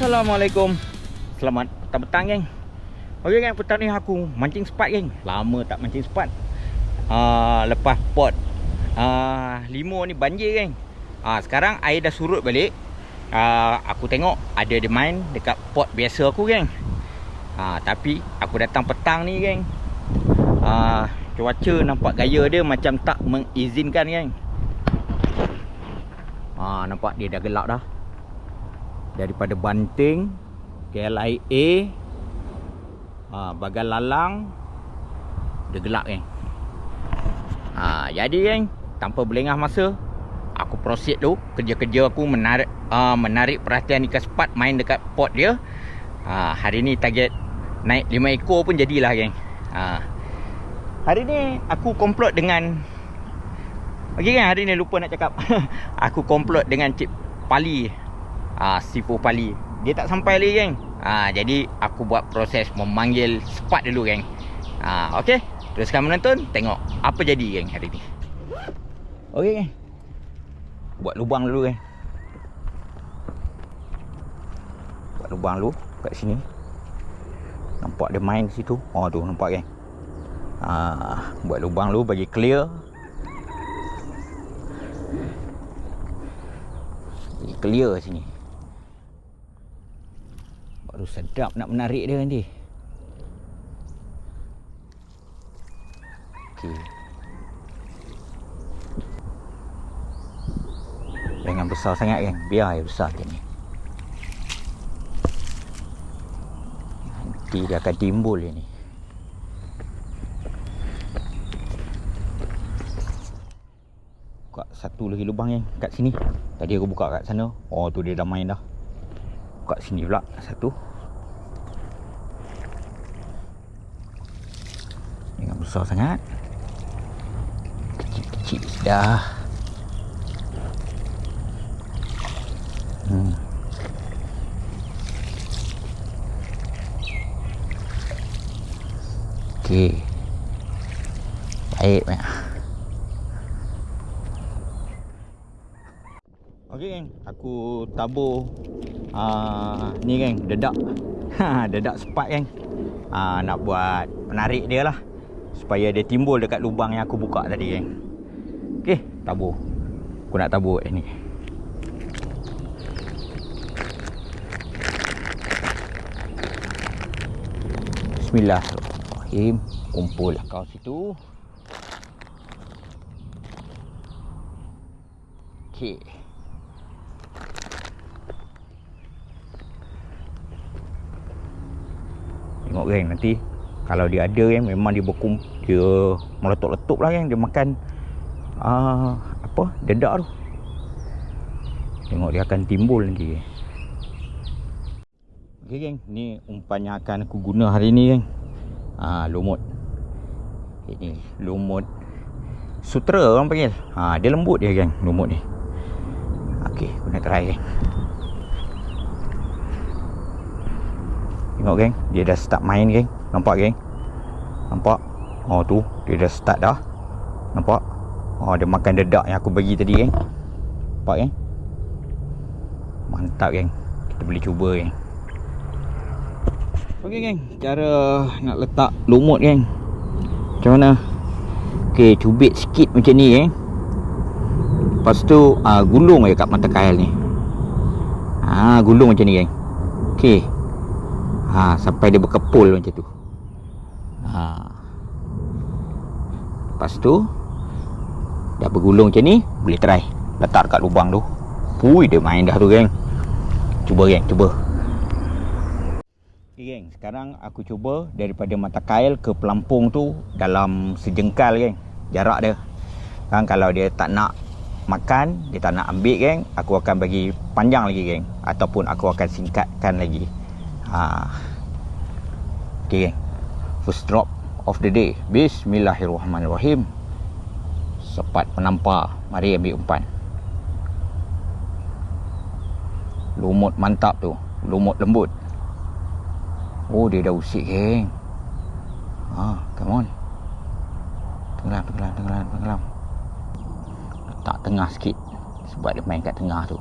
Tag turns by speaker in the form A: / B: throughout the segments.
A: Assalamualaikum. Selamat petang petang geng. Okey geng petang ni aku mancing sepat geng. Lama tak mancing sepat. Uh, Lepas pot. Uh, Limo ni banjir geng. Uh, Sekarang air dah surut balik. Uh, Aku tengok ada dia main dekat pot biasa aku geng. Uh, Tapi aku datang petang ni geng. Uh, Cuaca nampak gaya dia macam tak mengizinkan geng. Uh, Nampak dia dah gelap dah daripada Banting KLIA ha, Bagan Lalang Dia gelap kan ha, Jadi kan Tanpa berlengah masa Aku proceed tu Kerja-kerja aku menarik uh, Menarik perhatian ikan sepat Main dekat pot dia. Ha, Hari ni target Naik 5 ekor pun jadilah geng. Ha. Hari ni Aku komplot dengan Okay kan hari ni lupa nak cakap. Aku komplot dengan Cik Pali. ah ha, Sifu Pali. Dia tak sampai lagi geng. Ah ha, jadi aku buat proses memanggil sepat dulu geng. Ah ha, okey. Teruskan menonton, tengok apa jadi geng hari ni. Okey geng. Buat lubang dulu geng. Buat lubang dulu kat sini. Nampak dia main situ. Oh tu nampak geng. Ah buat lubang dulu bagi clear. clear sini Baru sedap nak menarik dia nanti. Okey. Jangan besar sangat kan. Biar air besar macam ni. Nanti dia akan timbul dia ni. Buka satu lagi lubang yang kat sini. Tadi aku buka kat sana. Oh tu dia dah main dah buka sini pula. Satu. Jangan besar sangat. Kecil-kecil dah. Hmm. ok baik banyak ok geng aku tabur uh, ni kan dedak. Ha, dedak sepat kan uh, nak buat menarik dia lah. Supaya dia timbul dekat lubang yang aku buka tadi kan ok tabur. Aku nak tabur eh, ni. Bismillahirrahmanirrahim. Kumpul kau situ. Okay. Tengok geng nanti Kalau dia ada kan Memang dia berkum Dia meletup-letup lah kan Dia makan uh, Apa Dedak tu. Tengok dia akan timbul nanti Ok geng Ni umpan yang akan aku guna hari ni geng. Uh, Lumut. Ini lumut Sutra orang panggil. Uh, Dia lembut dia geng Lumut ni. Ok aku nak try geng Tengok geng. Dia dah start main geng. Nampak geng? Nampak? Oh tu. Dia dah start dah. Nampak? Oh dia makan dedak yang aku bagi tadi geng. Nampak geng? Mantap geng. Kita boleh cuba geng. Ok geng. Cara nak letak lumut geng. Macam mana? Ok cubit sikit macam ni geng. Lepas tu uh, Gulung je kat mata kail ni. Ah, gulung macam ni geng. Okay ha, Sampai dia berkepul macam tu. Ha. Lepas tu Dah bergulung macam ni Boleh try. Letak kat lubang tu. Pui dia main dah tu geng. Cuba geng cuba. Okay geng Sekarang aku cuba Daripada mata kail ke pelampung tu Dalam sejengkal geng. Jarak dia. Kan kalau dia tak nak makan dia tak nak ambil geng aku akan bagi panjang lagi geng. Ataupun aku akan singkatkan lagi ha. Okay. First drop of the day. Bismillahirrahmanirrahim. Sepat penampar. Mari ambil umpan. Lumut mantap tu. Lumut lembut. Oh dia dah usik geng. Ha, come on. Tenggelam, tenggelam, tenggelam, tenggelam. Letak tengah sikit. Sebab dia main kat tengah tu.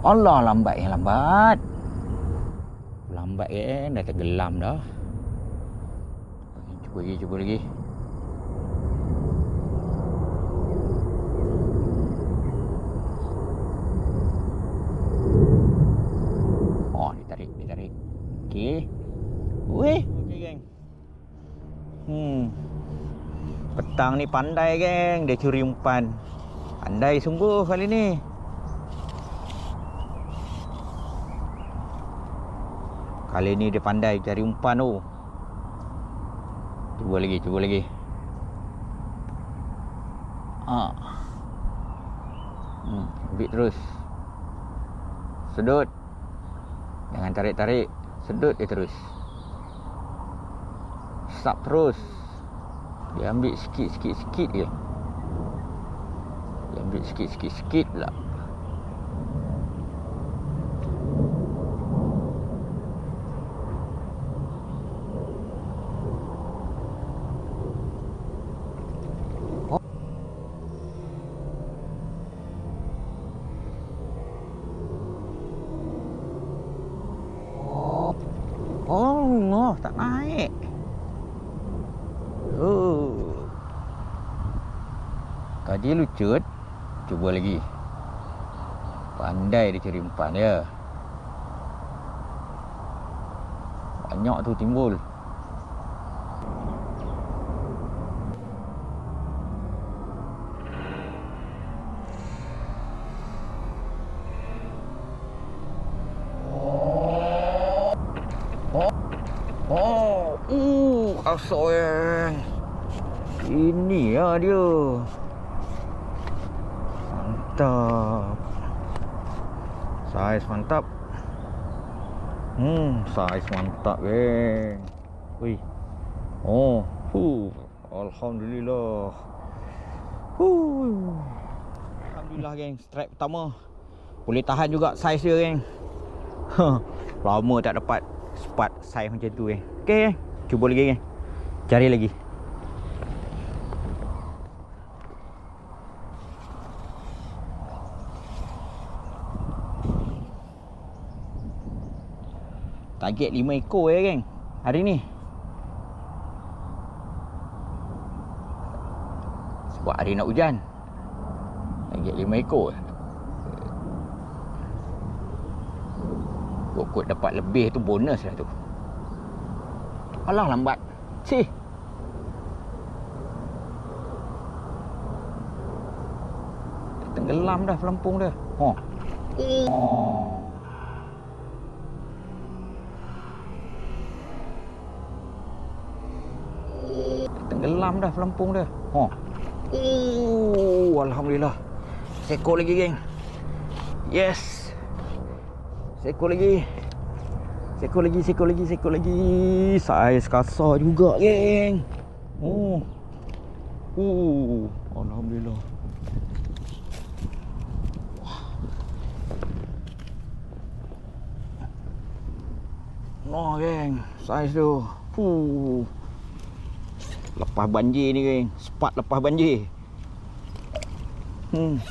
A: Allah lambat yang lambat. Lambat eh dah tenggelam dah. Cuba lagi, cuba lagi. Oh, ditarik, ditarik. Okey. Weh. Okey, geng. Hmm. Petang ni pandai, geng. Dia curi umpan. Pandai sungguh kali ni. Kali ni dia pandai cari umpan tu. Cuba lagi, cuba lagi. Ah. Hmm, ambil terus. Sedut. Jangan tarik-tarik. Sedut dia terus. Sap terus. Dia ambil sikit-sikit-sikit je. Dia ambil sikit-sikit-sikit pula. Allah Tadi lucut. Cuba lagi. Pandai dia cari umpan dia. Banyak tu timbul. Oh, uh, asoy. Ini ya dia. Mantap. Saiz mantap. Hmm, saiz mantap, geng. Wih. Oh, hu. Alhamdulillah. Hu. Alhamdulillah, geng. Strike pertama. Boleh tahan juga saiz dia, geng. Lama tak dapat spot saiz macam tu, geng. Okey. Cuba lagi, geng. Cari lagi. Target 5 ekor ya geng. Hari ni. Sebab hari nak hujan. Target 5 ekor. Kot-kot dapat lebih tu bonus lah tu. Alah lambat. Cih. Tenggelam dah pelampung dia. Oh. Oh. Tenggelam dah pelampung dia. Ha. Oh, alhamdulillah. Sekor lagi, geng. Yes. Sekor lagi. Sekor lagi, sekor lagi, sekor lagi. Saiz kasar juga, geng. Oh. Oh, alhamdulillah. Noh, geng. Saiz tu. Fuh. Lepas banjir ni Spot lepas banjir. Hmm.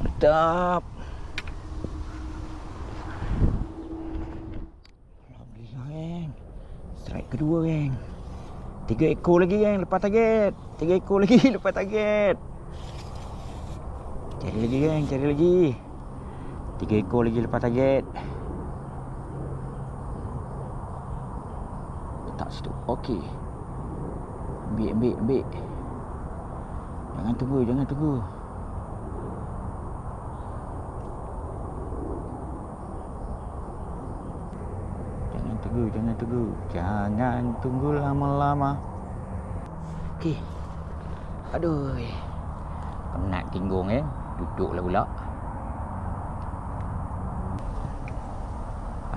A: Mantap Alhamdulillah geng. Strike kedua geng. Tiga ekor lagi geng lepas target. Tiga ekor lagi lepas target. Cari lagi geng cari lagi. Tiga ekor lagi lepas target. Letak situ Okey Ambil, ambil, ambil. Jangan tunggu, jangan tunggu. Jangan tunggu, jangan tunggu. Jangan tunggu lama-lama. Okey. Aduh. Penat tinggung eh. Duduklah pula.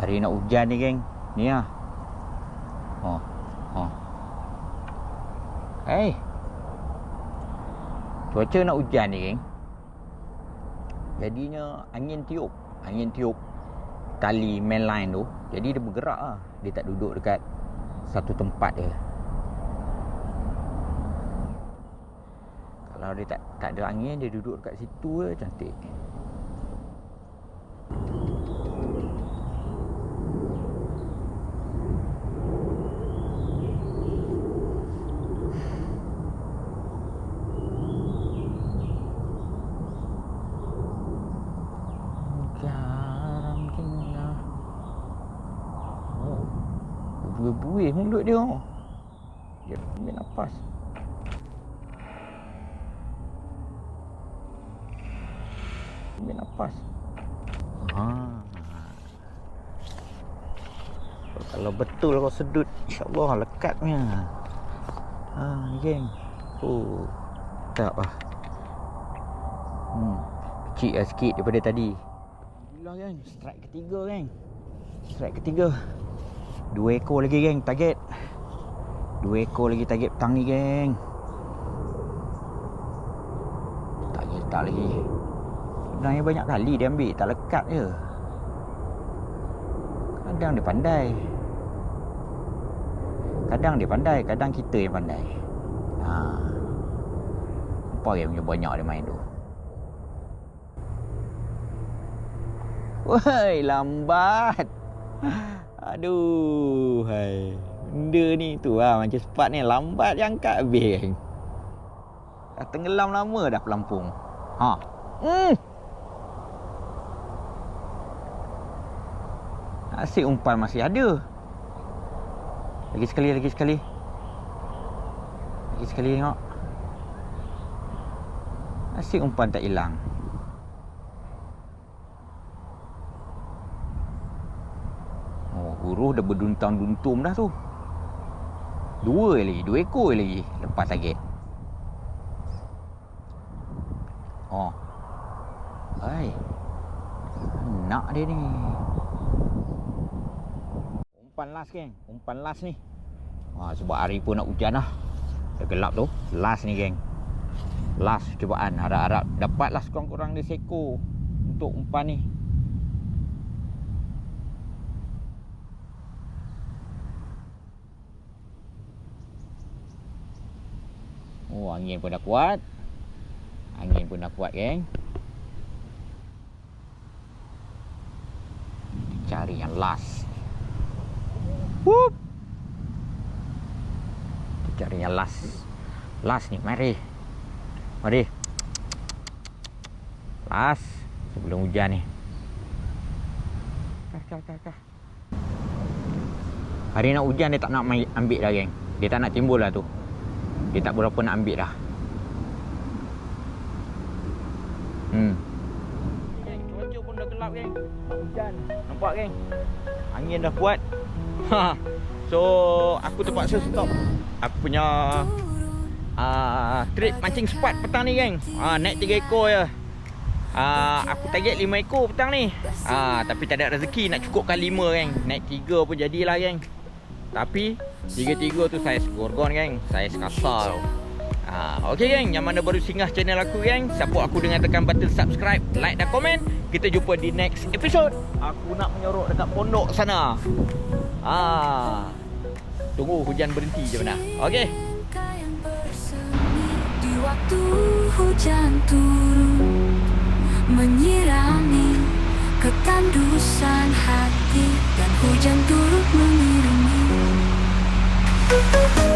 A: Hari nak hujan ni, geng. Ni ah. Oh. Oh. Eh. Cuaca nak hujan ni, geng. Jadinya angin tiup. Angin tiup tali main line tu. Jadi dia bergerak lah. Dia tak duduk dekat satu tempat je. Kalau dia tak tak ada angin, dia duduk dekat situ je cantik. Berbuih mulut dia. Dia ambil nafas. Ambil nafas. Ha. Kalau betul kau sedut, insya-Allah lekatnya. Ha, ni geng. Oh. Tak ah. Hmm. Kecil lah sikit daripada tadi. Alhamdulillah geng, strike ketiga geng. Strike ketiga. Dua ekor lagi geng target. Dua ekor lagi target petang ni geng. Tak tak lagi. Sebenarnya banyak kali dia ambil, tak lekat je. Kadang dia pandai. Kadang dia pandai, kadang kita yang pandai. Ha. Apa yang punya banyak dia main tu? Woi, lambat. Aduh, hai. Benda ni tu lah macam sepat ni lambat je angkat habis kan. Dah tenggelam lama dah pelampung. Ha. Hmm. Asyik umpan masih ada. Lagi sekali, lagi sekali. Lagi sekali tengok. Asyik umpan tak hilang. Oh, buruh dah berduntam-duntum dah tu. Dua lagi, dua ekor lagi lepas target. Oh. Hai. Nak dia ni. Umpan last geng, umpan last ni. Ha, sebab hari pun nak hujan lah. Dah gelap tu. Last ni geng. Last cubaan. Harap-harap dapatlah sekurang-kurang dia seko untuk umpan ni. Oh, angin pun dah kuat. Angin pun dah kuat, geng. Cari yang last. Kita cari yang last. Last ni, mari. Mari. Last. Sebelum hujan ni. Kah, kah, kah, kah. Hari nak hujan dia tak nak ambil dah, geng. Dia tak nak timbul lah tu. Dia tak berapa nak ambil dah. Hmm. Geng, cuaca pun dah gelap geng. Nak hujan. Nampak geng? Angin dah kuat. Ha. So, aku terpaksa stop. Aku punya uh, trip mancing spot petang ni geng. Ah, uh, naik 3 ekor je. Uh, aku target 5 ekor petang ni. Ah, uh, tapi tak ada rezeki nak cukupkan 5 geng. Naik 3 pun jadilah geng. Tapi Tiga-tiga tu saiz gorgon geng. Saiz kasar ha, Okay geng. Yang mana baru singgah channel aku geng Support aku dengan tekan button subscribe Like dan komen. Kita jumpa di next episode. Aku nak menyorok dekat pondok sana. Ha. Tunggu hujan berhenti je mana Okay
B: Di waktu hujan turun Menyirami Ketandusan hati. Dan hujan turut Thank you.